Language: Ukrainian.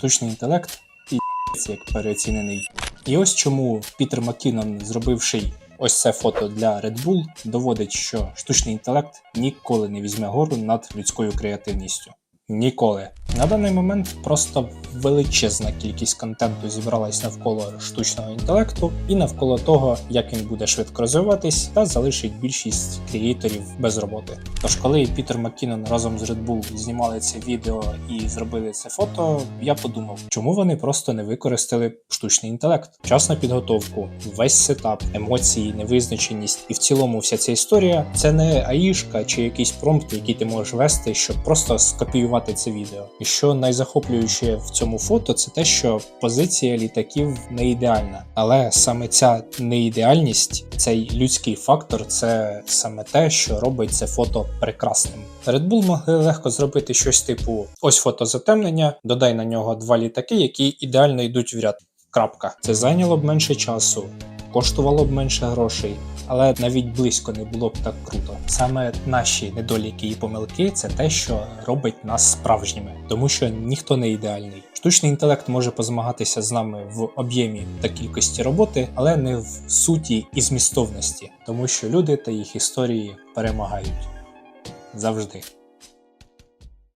штучний інтелект і як переоцінений. І ось чому Пітер Маккінон, зробивши ось це фото для Red Bull, доводить, що штучний інтелект ніколи не візьме гору над людською креативністю. Ніколи. На даний момент просто величезна кількість контенту зібралась навколо штучного інтелекту і навколо того, як він буде швидко розвиватись та залишить більшість креаторів без роботи. Тож, коли Пітер Маккінон разом з Red Bull знімали це відео і зробили це фото, я подумав, чому вони просто не використали штучний інтелект, час на підготовку, весь сетап, емоції, невизначеність і в цілому вся ця історія це не аїшка чи якийсь промпт, який ти можеш вести, щоб просто скопіювати це відео. І що найзахоплююче в цьому фото, це те, що позиція літаків не ідеальна, але саме ця неідеальність, цей людський фактор, це саме те, що робить це фото прекрасним. Red Bull могли легко зробити щось типу: ось фото затемнення, додай на нього два літаки, які ідеально йдуть в ряд. Крапка. Це зайняло б менше часу, коштувало б менше грошей, але навіть близько не було б так круто. Саме наші недоліки і помилки це те, що робить нас справжніми, тому що ніхто не ідеальний. Штучний інтелект може позмагатися з нами в об'ємі та кількості роботи, але не в суті і змістовності, тому що люди та їх історії перемагають завжди.